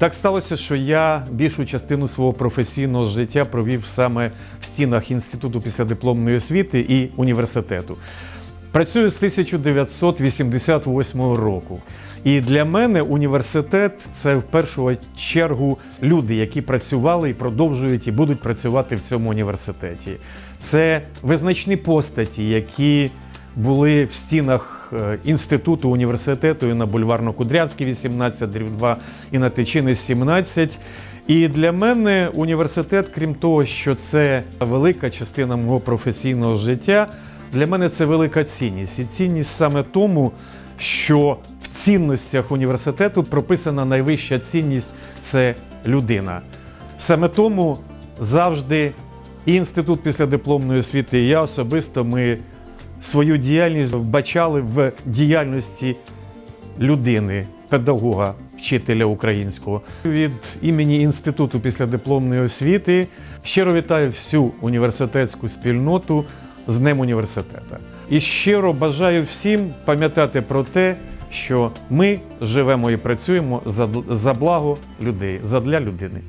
Так сталося, що я більшу частину свого професійного життя провів саме в стінах інституту післядипломної освіти і університету. Працюю з 1988 року. І для мене університет це в першу чергу люди, які працювали і продовжують і будуть працювати в цьому університеті. Це визначні постаті, які були в стінах інституту університету і на бульварно-Кудрявській 18, дріб 2 і на Тичини 17. І для мене університет, крім того, що це велика частина мого професійного життя, для мене це велика цінність. І цінність саме тому, що в цінностях університету прописана найвища цінність це людина. Саме тому завжди і інститут післядипломної освіти, і я особисто ми свою діяльність вбачали в діяльності людини, педагога, вчителя українського. Від імені інституту післядипломної освіти щиро вітаю всю університетську спільноту з Днем університета. І щиро бажаю всім пам'ятати про те, що ми живемо і працюємо за, за благо людей, задля людини.